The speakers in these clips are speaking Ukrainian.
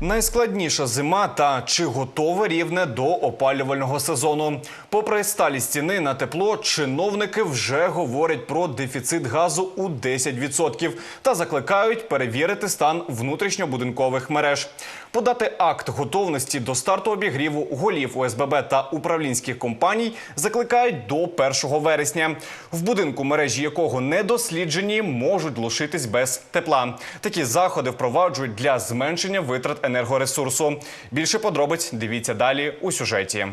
Найскладніша зима та чи готове рівне до опалювального сезону. Попри сталі стіни на тепло, чиновники вже говорять про дефіцит газу у 10% та закликають перевірити стан внутрішньобудинкових мереж. Подати акт готовності до старту обігріву голів ОСББ та управлінських компаній закликають до 1 вересня. В будинку, мережі якого не досліджені, можуть лишитись без тепла. Такі заходи впроваджують для зменшення витрат енергоресурсу. Більше подробиць дивіться далі у сюжеті.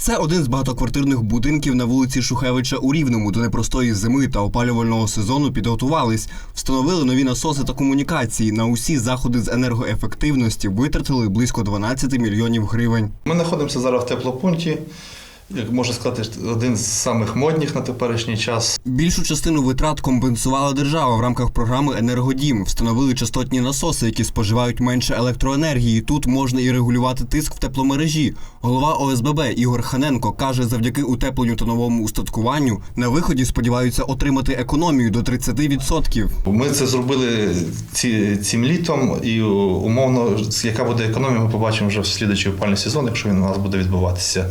Це один з багатоквартирних будинків на вулиці Шухевича у Рівному, до непростої зими та опалювального сезону підготувались. Встановили нові насоси та комунікації. На усі заходи з енергоефективності витратили близько 12 мільйонів гривень. Ми знаходимося зараз в теплопункті, як можна сказати, один з самих модних на теперішній час. Більшу частину витрат компенсувала держава в рамках програми Енергодім. Встановили частотні насоси, які споживають менше електроенергії. Тут можна і регулювати тиск в тепломережі. Голова ОСББ Ігор Ханенко каже, завдяки утепленню та новому устаткуванню на виході сподіваються отримати економію до 30%. Ми це зробили ці, цим літом, і умовно, яка буде економія, ми побачимо вже в слідуючий опальний сезон, якщо він у нас буде відбуватися.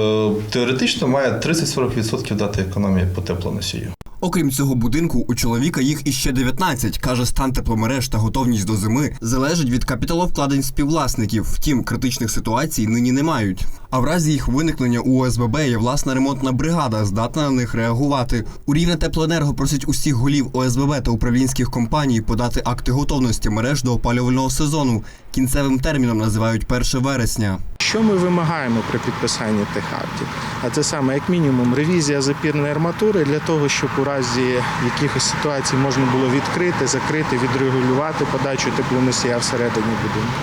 Е, Теоретично має 30-40% дати економії по теплоносію. Окрім цього будинку, у чоловіка їх іще 19. Каже, стан тепломереж та готовність до зими залежить від капіталовкладень співвласників. Втім, критичних ситуацій нині не мають. А в разі їх виникнення у ОСББ є власна ремонтна бригада, здатна на них реагувати. У рівне теплоенерго просить усіх голів ОСББ та управлінських компаній подати акти готовності мереж до опалювального сезону. Кінцевим терміном називають 1 вересня. Що ми вимагаємо при підписанні тих актів? А це саме як мінімум ревізія запірної арматури для того, щоб у разі якихось ситуацій можна було відкрити, закрити, відрегулювати подачу теплоносія всередині будинку.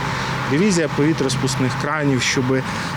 Ревізія повітроспускних кранів, щоб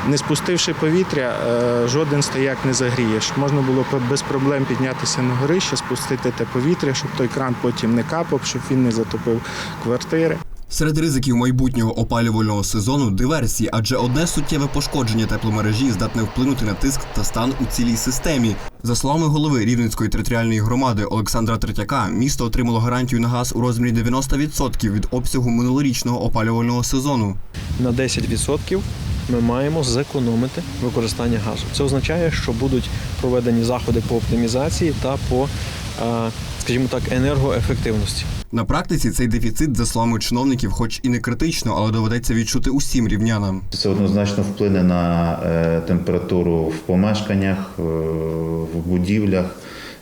не спустивши повітря, е, жоден стояк не загрієш. Можна було без проблем піднятися на горище, спустити те повітря, щоб той кран потім не капав, щоб він не затопив квартири. Серед ризиків майбутнього опалювального сезону диверсії, адже одне суттєве пошкодження тепломережі здатне вплинути на тиск та стан у цілій системі. За словами голови Рівненської територіальної громади Олександра Третяка, місто отримало гарантію на газ у розмірі 90% від обсягу минулорічного опалювального сезону. на 10% ми маємо зекономити використання газу. Це означає, що будуть проведені заходи по оптимізації та по, скажімо так, енергоефективності. На практиці цей дефіцит, за словами чиновників, хоч і не критично, але доведеться відчути усім рівнянам. Це однозначно вплине на е, температуру в помешканнях, е, в будівлях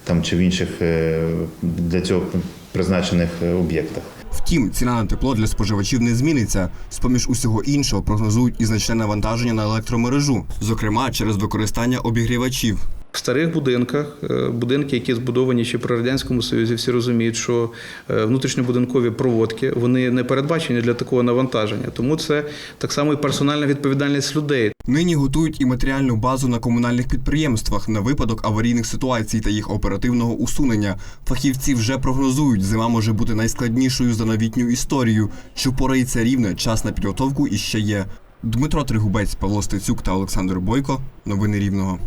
там, чи в інших е, для цього призначених е, об'єктах. Втім, ціна на тепло для споживачів не зміниться. З поміж усього іншого прогнозують і значне навантаження на електромережу, зокрема через використання обігрівачів. В старих будинках, е, будинки, які збудовані ще при радянському союзі, всі розуміють, що е, внутрішньобудинкові проводки вони не передбачені для такого навантаження. Тому це так само і персональна відповідальність людей. Нині готують і матеріальну базу на комунальних підприємствах на випадок аварійних ситуацій та їх оперативного усунення. Фахівці вже прогнозують, зима може бути найскладнішою за новітню історію. Чи впорається рівне, час на підготовку іще є. Дмитро Тригубець, Павло Стецюк та Олександр Бойко. Новини Рівного.